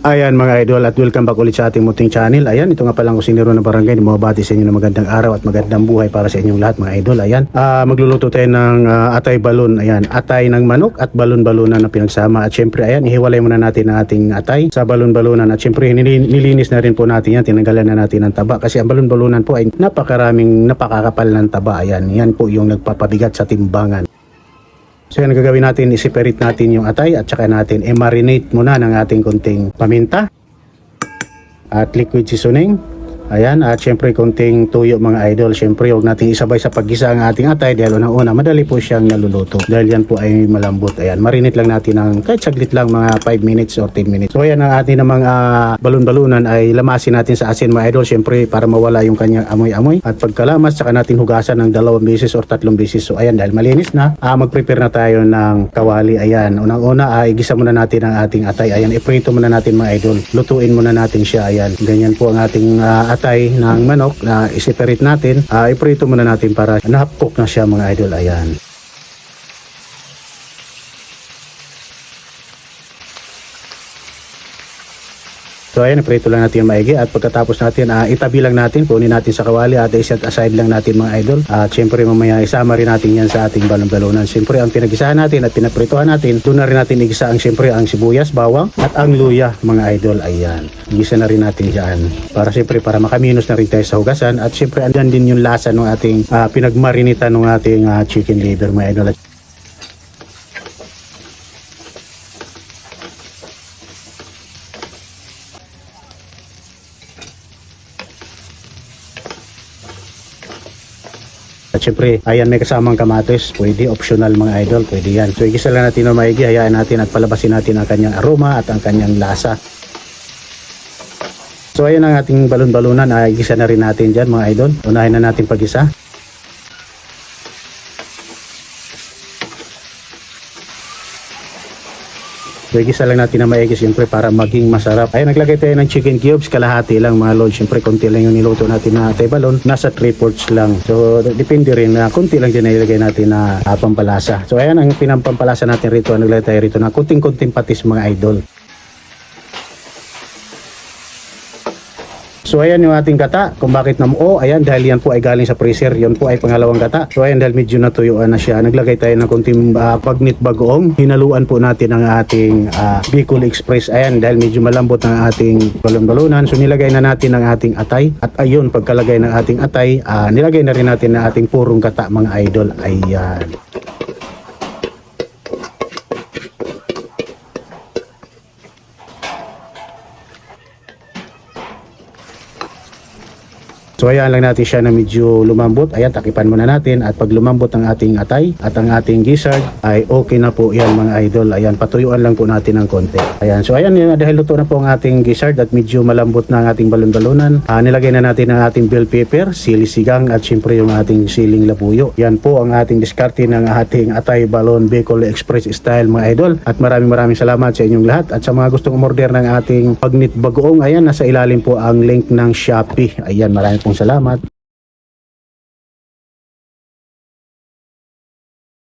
Ayan mga idol at welcome back ulit sa ating muting channel. Ayan, ito nga palang kusinero ng barangay. Bumabati sa inyo ng magandang araw at magandang buhay para sa inyong lahat mga idol. Ayan, ah, magluluto tayo ng ah, atay balon. Ayan, atay ng manok at balon-balunan na pinagsama. At syempre, ayan, ihiwalay muna natin ang ating atay sa balon-balunan. At syempre, nili- nilinis na rin po natin yan. Tinanggalan na natin ang taba. Kasi ang balon-balunan po ay napakaraming napakakapal ng taba. Ayan, yan po yung nagpapabigat sa timbangan. So yan gagawin natin, i-separate natin yung atay at saka natin i-marinate muna ng ating konting paminta at liquid seasoning. Ayan, at syempre konting tuyo mga idol. Syempre huwag natin isabay sa paggisa ang ating atay dahil unang-una madali po siyang naluluto. Dahil yan po ay malambot. Ayan, marinate lang natin ng kahit saglit lang mga 5 minutes or 10 minutes. So ayan ang ating namang ah, balon-balunan ay lamasin natin sa asin mga idol. Syempre para mawala yung kanyang amoy-amoy. At pagkalamas, saka natin hugasan ng dalawang beses or tatlong beses. So ayan, dahil malinis na, ah, mag-prepare na tayo ng kawali. Ayan, unang-una, ah, igisa muna natin ang ating atay. Ayan, iprito muna natin mga idol. Lutuin muna natin siya. Ayan, ganyan po ang ating atay ng manok na i-separate natin. Ah, iprito muna natin para na-cook na siya mga idol. Ayan. So ayan, prito lang natin yung maigi at pagkatapos natin, ah, itabi lang natin, kunin natin sa kawali at iset aside lang natin mga idol. At syempre mamaya isama rin natin yan sa ating balon-balonan. Syempre ang pinag-isahan natin at pinaprituhan natin, doon na rin natin igisa ang syempre ang sibuyas, bawang at ang luya mga idol. Ayan, igisa na rin natin dyan. Para syempre para makaminos na rin tayo sa hugasan at syempre andyan din yung lasa ng ating ah, pinagmarinita ng ating ah, chicken liver mga idol. At syempre, ayan may kasamang kamatis, pwede optional mga idol, pwede yan. So igisa lang natin ng maigi, hayaan natin at palabasin natin ang kanyang aroma at ang kanyang lasa. So ayan ang ating balon-balunan, ay igisa na rin natin dyan mga idol. Unahin na natin pag-isa. So, igisa lang natin na maigi siyempre para maging masarap. Ayun, naglagay tayo ng chicken cubes, kalahati lang mga lord. Siyempre, konti lang yung niluto natin na atay balon. Nasa 3 fourths lang. So, depende rin na konti lang din na ilagay natin na ah, pampalasa. So, ayan ang pinampampalasa natin rito. Naglagay tayo rito na kunting-kunting patis mga idol. So ayan yung ating gata. Kung bakit namuo, ayan dahil yan po ay galing sa freezer. Yan po ay pangalawang gata. So ayan dahil medyo natuyuan na siya. Naglagay tayo ng kunting ah, pagnit bagoong. Hinaluan po natin ang ating ah, Bicol Express. Ayan dahil medyo malambot ang ating balon-balunan. So nilagay na natin ang ating atay. At ayun, pagkalagay ng ating atay, ah, nilagay na rin natin ang ating purong gata mga idol. Ayan. So ayan lang natin siya na medyo lumambot. Ayan, takipan muna natin. At pag lumambot ang ating atay at ang ating gizzard, ay okay na po yan mga idol. Ayan, patuyuan lang po natin ng konti. Ayan, so ayan, yun, dahil luto na po ang ating gizzard at medyo malambot na ang ating balon-balunan, ah, nilagay na natin ang ating bell pepper, sili sigang at syempre yung ating siling labuyo. Yan po ang ating diskarte ng ating atay balon Bicol Express style mga idol. At maraming maraming salamat sa inyong lahat. At sa mga gustong umorder ng ating pagnit bagoong, ayan, nasa ilalim po ang link ng Shopee. Ayan, maraming pong salamat.